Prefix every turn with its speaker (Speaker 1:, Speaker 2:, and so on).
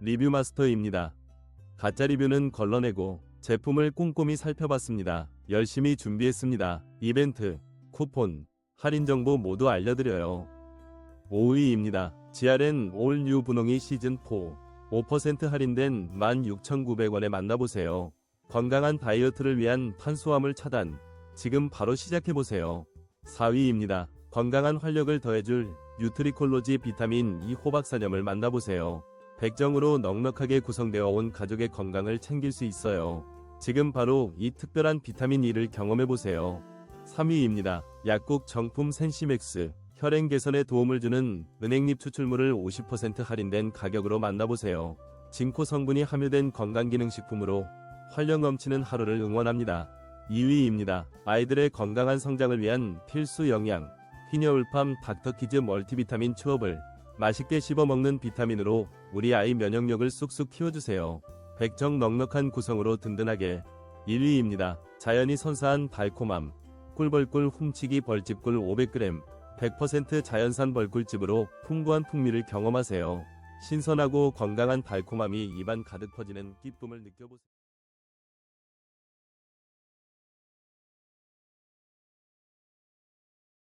Speaker 1: 리뷰 마스터입니다. 가짜 리뷰는 걸러내고 제품을 꼼꼼히 살펴봤습니다. 열심히 준비했습니다. 이벤트, 쿠폰, 할인 정보 모두 알려드려요. 5위입니다. GRN 올뉴 분홍이 시즌 4 5% 할인된 16,900원에 만나보세요. 건강한 다이어트를 위한 탄수화물 차단. 지금 바로 시작해보세요. 4위입니다. 건강한 활력을 더해줄 뉴트리콜로지 비타민 E 호박사념을 만나보세요. 백정으로 넉넉하게 구성되어 온 가족의 건강을 챙길 수 있어요. 지금 바로 이 특별한 비타민 E를 경험해 보세요. 3위입니다. 약국 정품 센시맥스. 혈행 개선에 도움을 주는 은행잎 추출물을 50% 할인된 가격으로 만나보세요. 징코 성분이 함유된 건강기능식품으로 활력 넘치는 하루를 응원합니다. 2위입니다. 아이들의 건강한 성장을 위한 필수 영양. 피녀울팜 닥터키즈 멀티비타민 추업을 맛있게 씹어먹는 비타민으로 우리 아이 면역력을 쑥쑥 키워주세요. 백정 넉넉한 구성으로 든든하게 1위입니다. 자연이 선사한 달콤함. 꿀벌꿀 훔치기 벌집꿀 500g 100% 자연산 벌꿀집으로 풍부한 풍미를 경험하세요. 신선하고 건강한 달콤함이 입안 가득 퍼지는 기쁨을 느껴보세요.